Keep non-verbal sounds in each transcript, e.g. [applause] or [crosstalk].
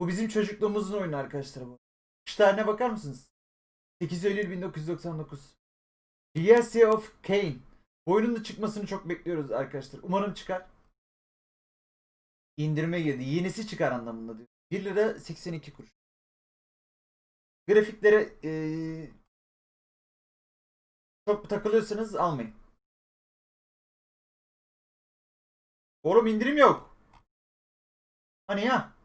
Bu bizim çocukluğumuzun oyunu arkadaşlar bu. Şu tarihine bakar mısınız? 8 Eylül 1999. DLC of Kane. Oyunun da çıkmasını çok bekliyoruz arkadaşlar. Umarım çıkar. İndirime girdi. Yenisi çıkar anlamında diyor. 1 lira 82 kuruş. Grafiklere eee, çok takılıyorsanız almayın. Oğlum indirim yok. Hani ya?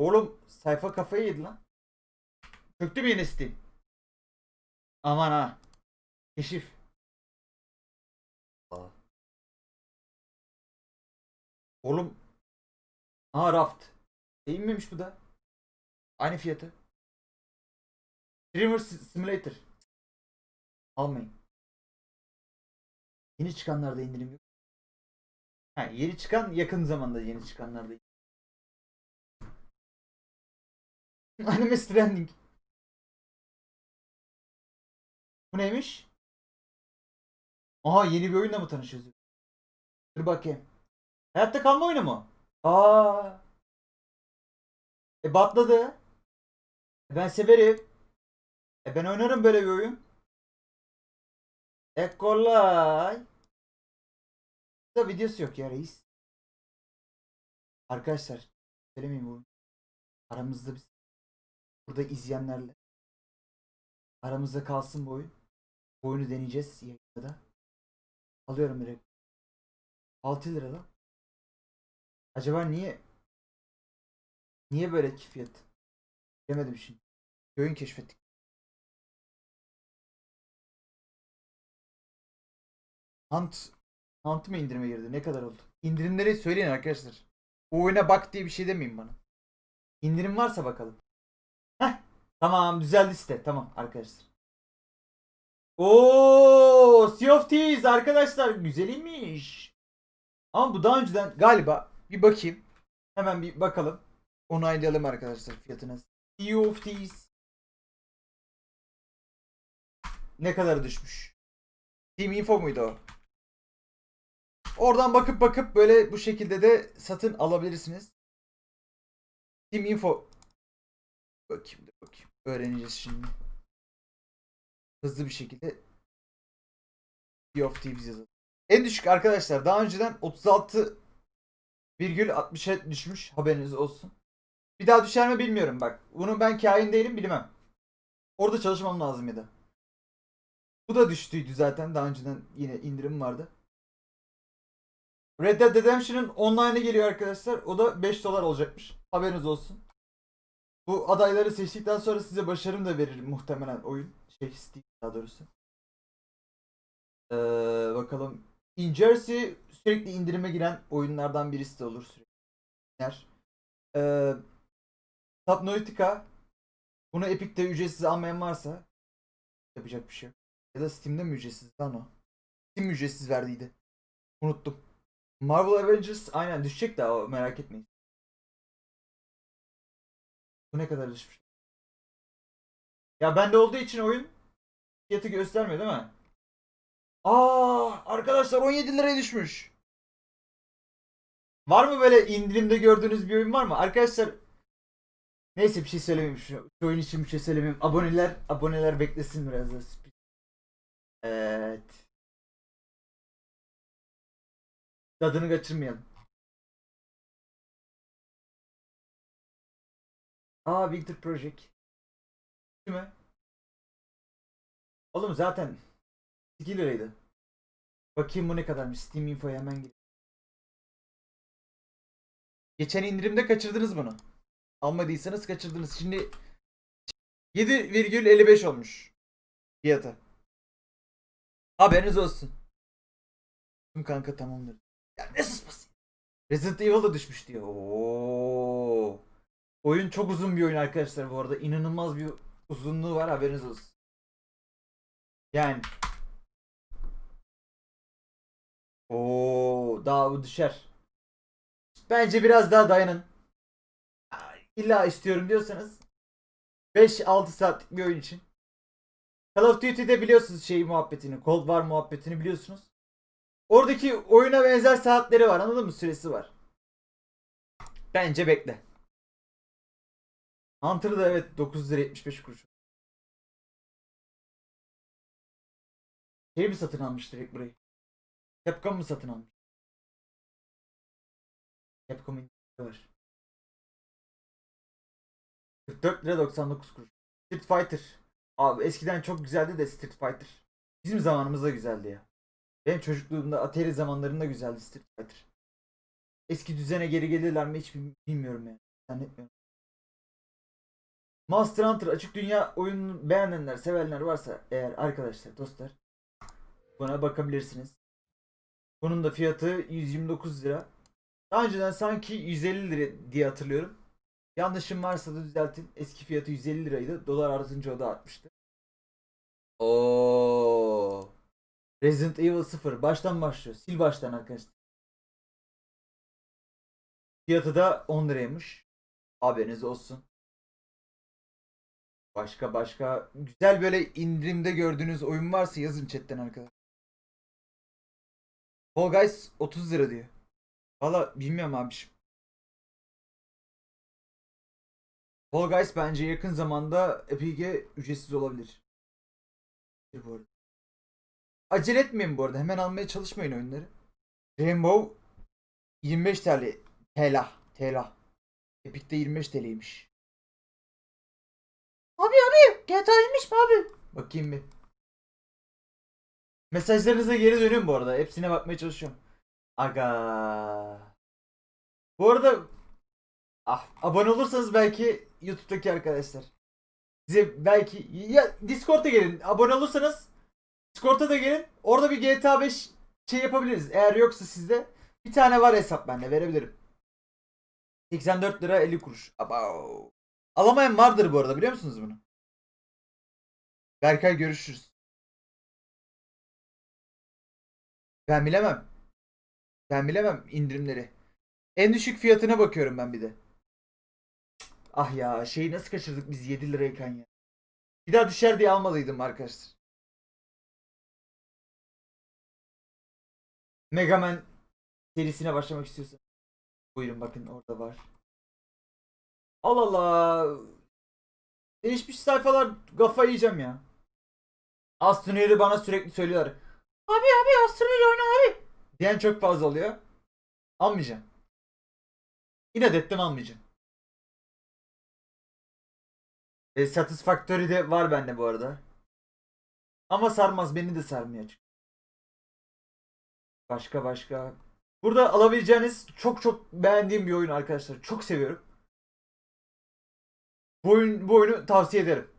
Oğlum sayfa kafayı yedi lan. Çöktü mü yine Steam? Aman ha. Keşif. Aa. Oğlum. Aa raft. E inmemiş bu da. Aynı fiyatı. Dreamer Simulator. Almayın. Yeni çıkanlarda indirim yok. Ha, yeni çıkan yakın zamanda yeni çıkanlarda. [laughs] Anime Stranding. Bu neymiş? Aha yeni bir oyunla mı tanışıyoruz? Dur bakayım. Hayatta kalma oyunu mu? Aa. E batladı. E ben severim. E ben oynarım böyle bir oyun. E kolay. Da videosu yok ya reis. Arkadaşlar söylemeyeyim bu. Aramızda biz burada izleyenlerle aramızda kalsın bu oyun. Bu oyunu deneyeceğiz yayında da. Alıyorum direkt. 6 lira lan. Acaba niye niye böyle ki fiyat? Demedim şimdi. Oyun keşfettik. Hunt Hunt mı indirime girdi? Ne kadar oldu? İndirimleri söyleyin arkadaşlar. Bu oyuna bak diye bir şey demeyin bana. İndirim varsa bakalım. Tamam düzeldi site. Tamam arkadaşlar. Oo, Sea of Thieves arkadaşlar güzelmiş. Ama bu daha önceden galiba bir bakayım. Hemen bir bakalım. Onaylayalım arkadaşlar fiyatına. Sea of Thieves. Ne kadar düşmüş? Team Info muydu o? Oradan bakıp bakıp böyle bu şekilde de satın alabilirsiniz. Team Info. Bakayım da bakayım. Öğreneceğiz şimdi. Hızlı bir şekilde Sea of Thieves yazalım. En düşük arkadaşlar daha önceden 36,60'a düşmüş haberiniz olsun. Bir daha düşer mi bilmiyorum bak. Bunu ben kain değilim bilmem. Orada çalışmam lazım ya da. Bu da düştüydü zaten daha önceden yine indirim vardı. Red Dead Redemption'ın online'ı geliyor arkadaşlar. O da 5 dolar olacakmış. Haberiniz olsun. Bu adayları seçtikten sonra size başarım da verir muhtemelen oyun. Şey Steam daha doğrusu. Ee, bakalım. In Jersey sürekli indirime giren oyunlardan birisi de olur sürekli. Ee, Subnautica bunu Epic'te ücretsiz almayan varsa yapacak bir şey yok. Ya da Steam'de mi ücretsiz lan o? Steam ücretsiz verdiydi. Unuttum. Marvel Avengers aynen düşecek o merak etmeyin. Bu ne kadar düşmüş? Ya bende olduğu için oyun fiyatı göstermiyor değil mi? Aa arkadaşlar 17 liraya düşmüş. Var mı böyle indirimde gördüğünüz bir oyun var mı? Arkadaşlar neyse bir şey söylemeyeyim şu, şu oyun için bir şey söylemeyeyim. Aboneler aboneler beklesin biraz da. Evet. Tadını kaçırmayalım. Aa Winter Project. Değil mi? Oğlum zaten 2 liraydı. Bakayım bu ne kadarmış. Steam Info'ya hemen gir. Geçen indirimde kaçırdınız bunu. Almadıysanız kaçırdınız. Şimdi 7,55 olmuş fiyatı. Haberiniz olsun. Tüm kanka tamamdır. Ya ne sıspası? Resident Evil da düşmüş diyor. Oo. Oyun çok uzun bir oyun arkadaşlar bu arada. İnanılmaz bir uzunluğu var haberiniz olsun. Yani. Oo, daha bu düşer. Bence biraz daha dayanın. İlla istiyorum diyorsanız 5-6 saatlik bir oyun için. Call of Duty'de biliyorsunuz şeyi muhabbetini, Cold War muhabbetini biliyorsunuz. Oradaki oyuna benzer saatleri var anladın mı? Süresi var. Bence bekle. Hunter da evet 9 lira 75 kuruş. Şey mi satın almış direkt burayı? Capcom mu satın almış? Capcom indirimi var. 44 lira 99 kuruş. Street Fighter. Abi eskiden çok güzeldi de Street Fighter. Bizim zamanımızda güzeldi ya. Benim çocukluğumda Atari zamanlarında güzeldi Street Fighter. Eski düzene geri gelirler mi hiç bil- bilmiyorum yani. Zannetmiyorum. Monster Hunter açık dünya oyununu beğenenler, sevenler varsa eğer arkadaşlar, dostlar buna bakabilirsiniz. Bunun da fiyatı 129 lira. Daha önceden sanki 150 lira diye hatırlıyorum. Yanlışım varsa da düzeltin. Eski fiyatı 150 liraydı. Dolar artınca o da artmıştı. Oo. Resident Evil 0 baştan başlıyor. Sil baştan arkadaşlar. Fiyatı da 10 liraymış. Haberiniz olsun. Başka başka güzel böyle indirimde gördüğünüz oyun varsa yazın chatten arkadaşlar. Fall Guys 30 lira diyor. Valla bilmiyorum abi. Fall Guys bence yakın zamanda Epic'e ücretsiz olabilir. Bu arada. Acele etmeyin bu arada. Hemen almaya çalışmayın oyunları. Rainbow 25 TL. TL. TL. Epic'te 25 TL'ymiş. Abi abi GTA'ymış mı abi? Bakayım bir. Mesajlarınıza geri dönüyorum bu arada. Hepsine bakmaya çalışıyorum. Aga. Bu arada ah, abone olursanız belki YouTube'daki arkadaşlar. Size belki ya Discord'a gelin. Abone olursanız Discord'a da gelin. Orada bir GTA 5 şey yapabiliriz. Eğer yoksa sizde bir tane var hesap bende verebilirim. 84 lira 50 kuruş. Abav. Alamayan vardır bu arada biliyor musunuz bunu? Berkay görüşürüz. Ben bilemem. Ben bilemem indirimleri. En düşük fiyatına bakıyorum ben bir de. Ah ya şeyi nasıl kaçırdık biz 7 lirayken ya. Bir daha düşer diye almalıydım arkadaşlar. Mega Man serisine başlamak istiyorsan. Buyurun bakın orada var. Allah Allah. Değişmiş sayfalar kafa yiyeceğim ya. Astroneer'i bana sürekli söylüyorlar. Abi abi Astroneer oyna abi. Diyen çok fazla oluyor. Almayacağım. İnat ettim almayacağım. E, Satisfactory de var bende bu arada. Ama sarmaz beni de sarmıyor. açık. Başka başka. Burada alabileceğiniz çok çok beğendiğim bir oyun arkadaşlar. Çok seviyorum. Bu, oyun, bu oyunu tavsiye ederim.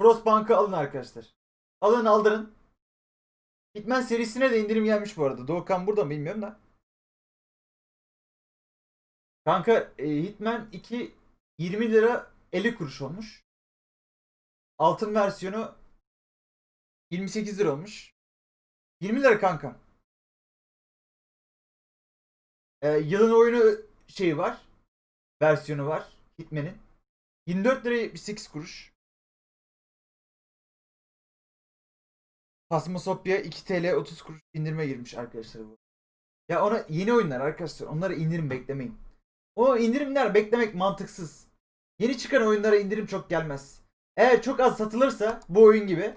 Frostbank'ı alın arkadaşlar. Alın aldırın. Hitman serisine de indirim gelmiş bu arada. Doğukan burada mı bilmiyorum da. Kanka e, Hitman 2 20 lira 50 kuruş olmuş. Altın versiyonu 28 lira olmuş. 20 lira kanka. E, yılın oyunu şeyi var. Versiyonu var. Hitman'in. 24 lira 78 kuruş. Phasmophobia 2 TL 30 kuruş indirime girmiş arkadaşlar bu. Ya ona yeni oyunlar arkadaşlar. Onlara indirim beklemeyin. O indirimler beklemek mantıksız. Yeni çıkan oyunlara indirim çok gelmez. Eğer çok az satılırsa bu oyun gibi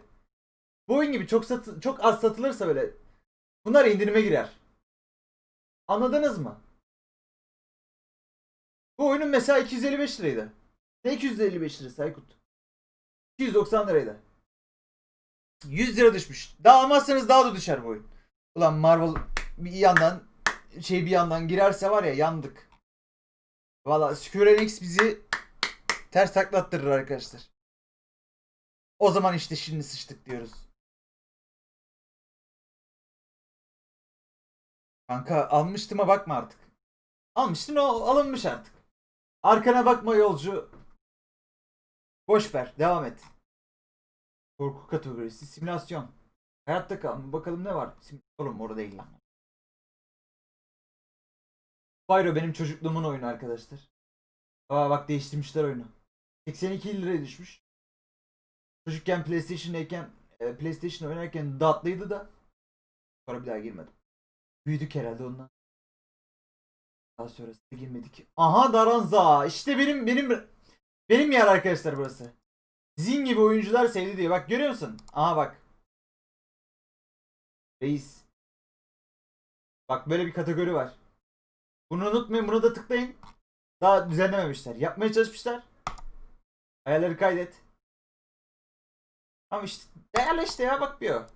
bu oyun gibi çok satı, çok az satılırsa böyle bunlar indirime girer. Anladınız mı? Bu oyunun mesela 255 liraydı. Ne 255 lirası Aykut? 290 liraydı. 100 lira düşmüş. Daha almazsanız daha da düşer bu oyun. Ulan Marvel bir yandan şey bir yandan girerse var ya yandık. Valla Square Enix bizi ters taklattırır arkadaşlar. O zaman işte şimdi sıçtık diyoruz. Kanka almıştıma bakma artık. Almıştın o alınmış artık. Arkana bakma yolcu. Boş ver devam et. Korku kategorisi simülasyon. Hayatta kal. Bakalım ne var? Sim Oğlum orada değil lan. Spyro benim çocukluğumun oyunu arkadaşlar. Aa bak değiştirmişler oyunu. 82 liraya düşmüş. Çocukken PlayStation'dayken e, PlayStation oynarken tatlıydı da Sonra bir daha girmedim. Büyüdük herhalde ondan. Daha sonrasında girmedik. Aha Daranza. İşte benim benim benim yer arkadaşlar burası. Zin gibi oyuncular sevdi diye. Bak görüyor musun? Aha bak. Reis. Bak böyle bir kategori var. Bunu unutmayın. Bunu da tıklayın. Daha düzenlememişler. Yapmaya çalışmışlar. Ayarları kaydet. Ama işte değerli işte ya bak bir o.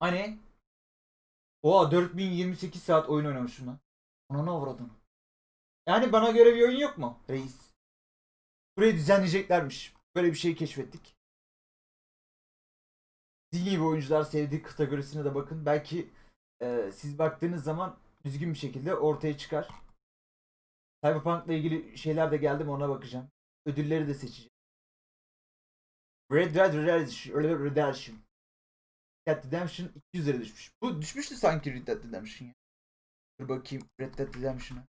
Hani? Oha 4028 saat oyun oynamışım lan. Ona ne avradın? Yani bana göre bir oyun yok mu reis? Burayı düzenleyeceklermiş. Böyle bir şey keşfettik. Zilli gibi oyuncular sevdiği kategorisine de bakın. Belki e, siz baktığınız zaman düzgün bir şekilde ortaya çıkar. Cyberpunk'la ilgili şeyler de geldi mi ona bakacağım. Ödülleri de seçeceğim. Red Dead Redemption. Red Dead Redemption 200 lira düşmüş. Bu düşmüştü sanki Red Dead Redemption ya. Dur bakayım Red Dead Redemption'a.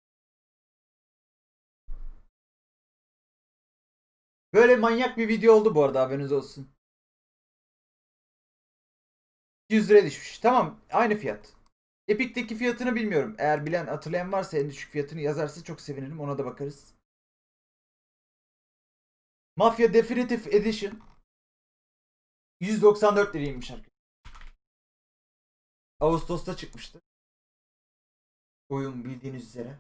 Böyle manyak bir video oldu bu arada haberiniz olsun. 100 liraya düşmüş. Tamam aynı fiyat. Epic'teki fiyatını bilmiyorum. Eğer bilen hatırlayan varsa en düşük fiyatını yazarsa çok sevinirim. Ona da bakarız. Mafia Definitive Edition 194 liraymış arkadaşlar. Ağustos'ta çıkmıştı. Oyun bildiğiniz üzere.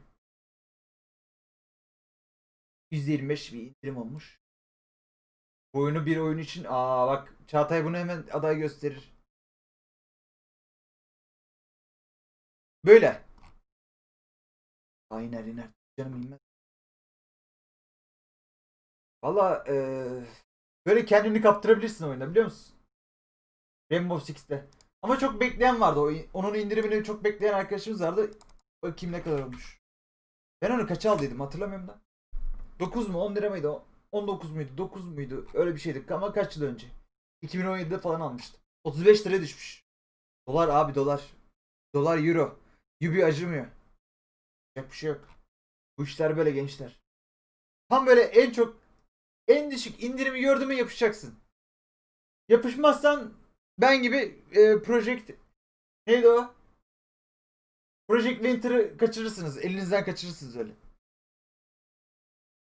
%25 bir indirim olmuş. Oyunu bir oyun için aa bak Çağatay bunu hemen aday gösterir. Böyle. Aynen iner. Canım inmez. Valla eee, böyle kendini kaptırabilirsin oyunda biliyor musun? Rainbow Six'te. Ama çok bekleyen vardı. Onun indirimini çok bekleyen arkadaşımız vardı. Bakayım ne kadar olmuş. Ben onu kaça aldıydım hatırlamıyorum da. 9 mu 10 lira mıydı? o? 19 muydu? 9 muydu? Öyle bir şeydi ama kaç yıl önce? 2017'de falan almıştım. 35 liraya düşmüş. Dolar abi dolar. Dolar euro. Yubi acımıyor. Yapacak bir şey yok. Bu işler böyle gençler. Tam böyle en çok en düşük indirimi gördün mü yapışacaksın. Yapışmazsan ben gibi e, Project neydi o? Project Winter'ı kaçırırsınız. Elinizden kaçırırsınız öyle.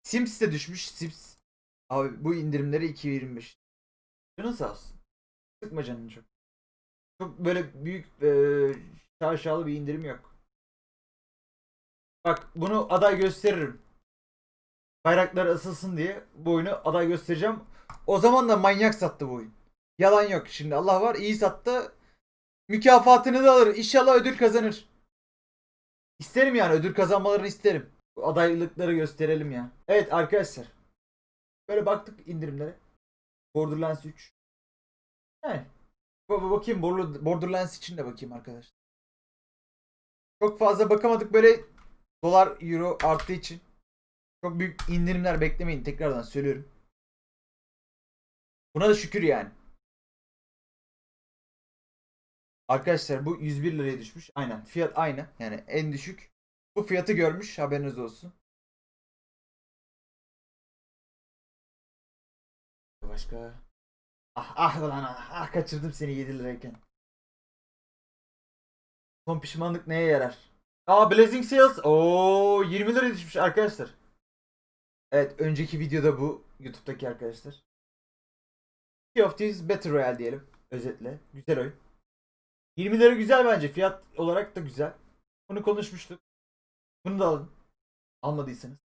Sims de düşmüş. Sims. Abi bu indirimleri 2.25. Canın sağ olsun. Sıkma canını çok. Çok böyle büyük e, şaşalı bir indirim yok. Bak bunu aday gösteririm. Bayraklar asılsın diye bu oyunu aday göstereceğim. O zaman da manyak sattı bu oyun. Yalan yok şimdi Allah var iyi sattı. Mükafatını da alır. İnşallah ödül kazanır. İsterim yani ödül kazanmalarını isterim. Adaylıkları gösterelim ya. Evet arkadaşlar. Böyle baktık indirimlere. Borderlands 3. Yani. Bakayım Border- Borderlands için de bakayım arkadaşlar. Çok fazla bakamadık böyle dolar euro arttığı için. Çok büyük indirimler beklemeyin tekrardan söylüyorum. Buna da şükür yani. Arkadaşlar bu 101 liraya düşmüş. Aynen. Fiyat aynı. Yani en düşük. Bu fiyatı görmüş. Haberiniz olsun. Başka. Ah ah lan ah, ah kaçırdım seni 7 lirayken. Son pişmanlık neye yarar? Aa Blazing Sales. Oo 20 liraya düşmüş arkadaşlar. Evet önceki videoda bu YouTube'daki arkadaşlar. Sea of Thieves Battle Royale diyelim. Özetle. Güzel oyun. 20 lira güzel bence. Fiyat olarak da güzel. Bunu konuşmuştuk. Bunu da alın. Almadıysanız.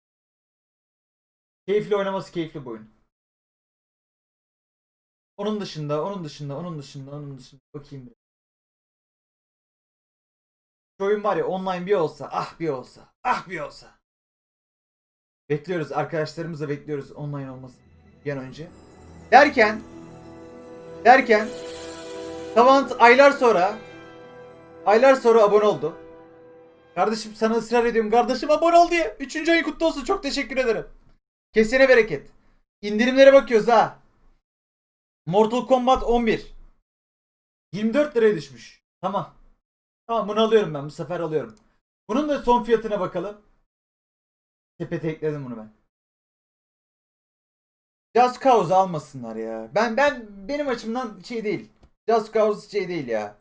Keyifli oynaması keyifli bu oyun. Onun dışında, onun dışında, onun dışında, onun dışında. Bakayım bir. Şu oyun var ya online bir olsa, ah bir olsa, ah bir olsa. Bekliyoruz arkadaşlarımızla bekliyoruz online olması bir an önce. Derken derken Savant aylar sonra aylar sonra abone oldu. Kardeşim sana ısrar ediyorum. Kardeşim abone ol diye. Üçüncü ayın kutlu olsun. Çok teşekkür ederim. Kesene bereket. İndirimlere bakıyoruz ha. Mortal Kombat 11. 24 liraya düşmüş. Tamam. Tamam bunu alıyorum ben. Bu sefer alıyorum. Bunun da son fiyatına bakalım. Sepete ekledim bunu ben. Just Cause almasınlar ya. Ben ben benim açımdan şey değil. Just Cause şey değil ya.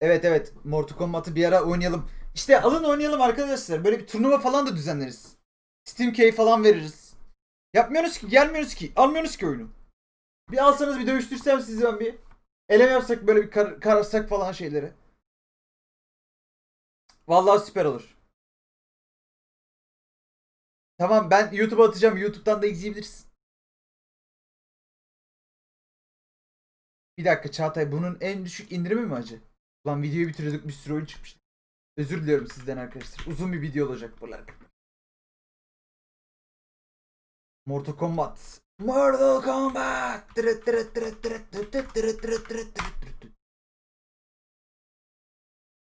Evet evet Mortal Kombat'ı bir ara oynayalım. İşte alın oynayalım arkadaşlar. Böyle bir turnuva falan da düzenleriz. Steam key falan veririz. Yapmıyoruz ki gelmiyoruz ki. Almıyoruz ki oyunu. Bir alsanız bir dövüştürsem sizi ben bir. Eleme yapsak böyle bir kar kararsak falan şeyleri. Vallahi süper olur. Tamam ben YouTube'a atacağım. YouTube'dan da izleyebilirsin. Bir dakika Çağatay bunun en düşük indirimi mi acı? Ulan videoyu bitiriyorduk bir sürü oyun çıkmıştı. Özür diliyorum sizden arkadaşlar. Uzun bir video olacak buralar. Mortal Kombat. Mortal Kombat.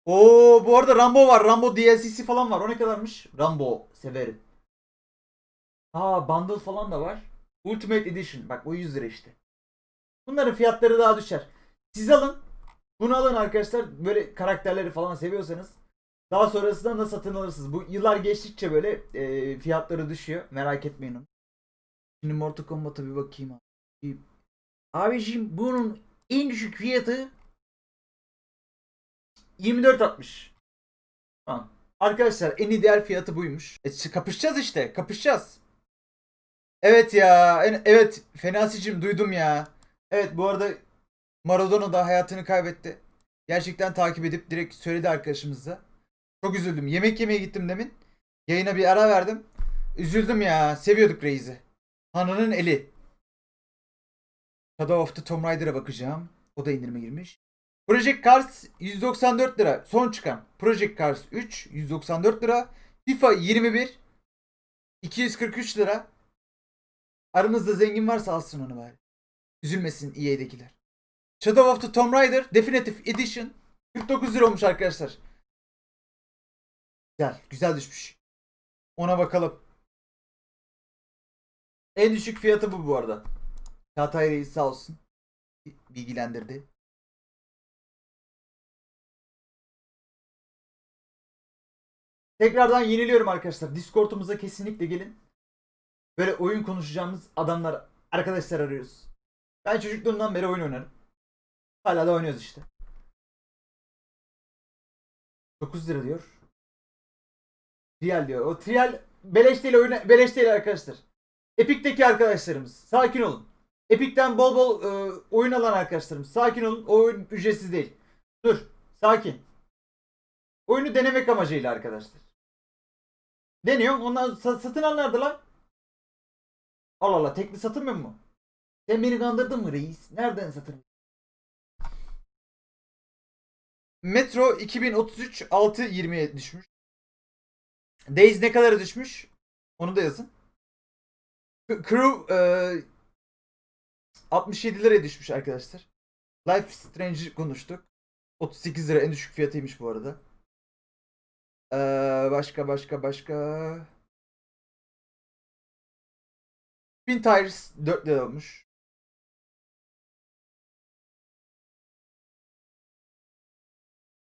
Oo bu arada Rambo var. Rambo DLC'si falan var. O ne kadarmış? Rambo severim. Ha bundle falan da var. Ultimate Edition. Bak o 100 lira işte. Bunların fiyatları daha düşer. Siz alın. Bunu alın arkadaşlar. Böyle karakterleri falan seviyorsanız. Daha sonrasında da satın alırsınız. Bu yıllar geçtikçe böyle e, fiyatları düşüyor. Merak etmeyin onu. Şimdi Mortal Kombat'a bir bakayım abi. Abiciğim bunun en düşük fiyatı 24.60. Tamam. Arkadaşlar en ideal fiyatı buymuş. E, kapışacağız işte. Kapışacağız. Evet ya. en- evet Fenasicim duydum ya. Evet bu arada Maradona da hayatını kaybetti. Gerçekten takip edip direkt söyledi arkadaşımız da. Çok üzüldüm. Yemek yemeye gittim demin. Yayına bir ara verdim. Üzüldüm ya. Seviyorduk Reis'i. Hanı'nın eli. Shadow of the Tomb Raider'a bakacağım. O da indirime girmiş. Project Cars 194 lira. Son çıkan. Project Cars 3 194 lira. FIFA 21 243 lira. Aranızda zengin varsa alsın onu bari. Üzülmesin EA'dekiler. Shadow of the Tomb Raider Definitive Edition 49 lira olmuş arkadaşlar. Güzel. Güzel düşmüş. Ona bakalım. En düşük fiyatı bu bu arada. Çağatay Reis sağ olsun. Bilgilendirdi. Tekrardan yeniliyorum arkadaşlar. Discord'umuza kesinlikle gelin. Böyle oyun konuşacağımız adamlar, arkadaşlar arıyoruz. Ben çocukluğumdan beri oyun oynarım. Hala da oynuyoruz işte. 9 lira diyor. Trial diyor. O Trial beleş değil oyuna beleş değil arkadaşlar. Epic'teki arkadaşlarımız sakin olun. Epic'ten bol bol e, oyun alan arkadaşlarımız sakin olun. O oyun ücretsiz değil. Dur. Sakin. Oyunu denemek amacıyla arkadaşlar. Deniyor. Ondan sa- satın nerede lan? Allah Allah tekli satılmıyor mu? Sen beni kandırdın mı reis? Nereden satın? Metro 2033 6.20'ye düşmüş. Days ne kadara düşmüş? Onu da yazın. Crew e, 67 liraya düşmüş arkadaşlar. Life Strange konuştuk. 38 lira en düşük fiyatıymış bu arada. Ee, başka başka başka. Twin Tires 4 lira olmuş.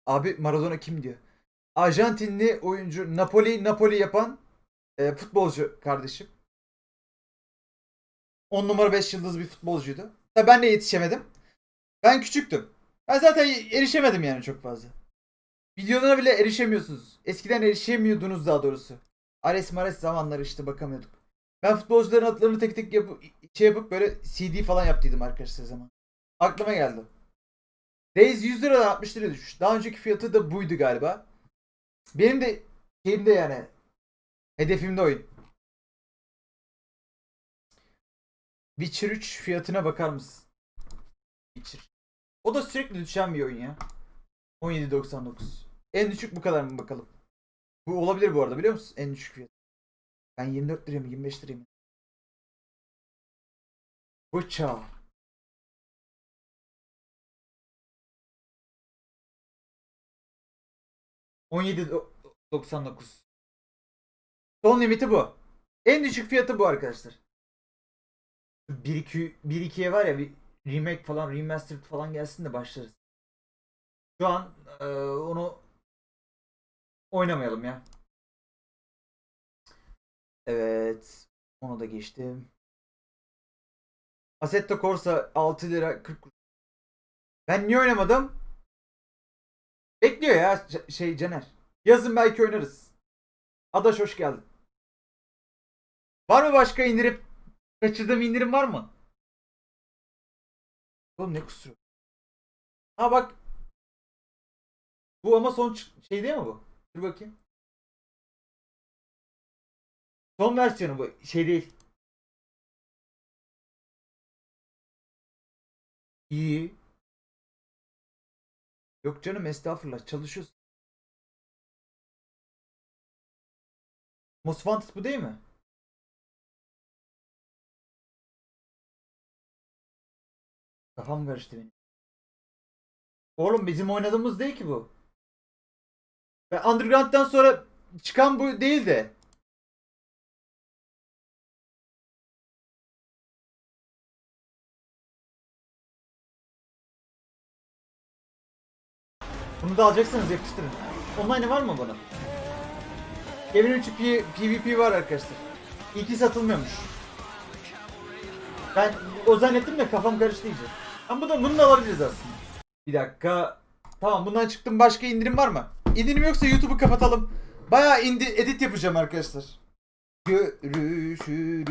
Abi Maradona kim diyor? Arjantinli oyuncu Napoli Napoli yapan e, futbolcu kardeşim. 10 numara 5 yıldız bir futbolcuydu. Tabii ben de yetişemedim. Ben küçüktüm. Ben zaten erişemedim yani çok fazla. Videolarına bile erişemiyorsunuz. Eskiden erişemiyordunuz daha doğrusu. Ares Mares zamanları işte bakamıyorduk. Ben futbolcuların adlarını tek tek yapıp şey yapıp böyle CD falan yaptıydım arkadaşlar zaman. Aklıma geldi. Reis 100 liradan 60 liraya düşmüş. Daha önceki fiyatı da buydu galiba. Benim de şeyimde yani hedefimde oyun. Witcher 3 fiyatına bakar mısın? Witcher. O da sürekli düşen bir oyun ya. 17.99. En düşük bu kadar mı bakalım? Bu olabilir bu arada biliyor musun? En düşük fiyat. Ben 24 liraya mı 25 liraya mı? Bıçağı. %17.99. Son limiti bu. En düşük fiyatı bu arkadaşlar. 1-2 1-2'ye var ya bir remake falan remastered falan gelsin de başlarız. Şu an e, onu oynamayalım ya. Evet. Onu da geçtim. Assetto Corsa 6 lira 40 kuruş. Ben niye oynamadım? Bekliyor ya şey Caner. Yazın belki oynarız. Adaş hoş geldin. Var mı başka indirip kaçırdığım indirim var mı? Oğlum ne kusuyor? Ha bak. Bu ama son şey değil mi bu? Dur bakayım. Son versiyonu bu. Şey değil. İyi. Yok canım estağfurullah çalışıyorsun. Most Wanted bu değil mi? Kafam karıştı benim. Oğlum bizim oynadığımız değil ki bu. Ve Underground'dan sonra çıkan bu değil de. Bunu da alacaksanız yapıştırın. Online var mı bunun? Evin içi P- PvP var arkadaşlar. İlki satılmıyormuş. Ben o zannettim de kafam karıştı iyice. Ama bu da, bunu da alabiliriz aslında. Bir dakika. Tamam bundan çıktım. Başka indirim var mı? İndirim yoksa YouTube'u kapatalım. Bayağı indi edit yapacağım arkadaşlar. Görüşürüz.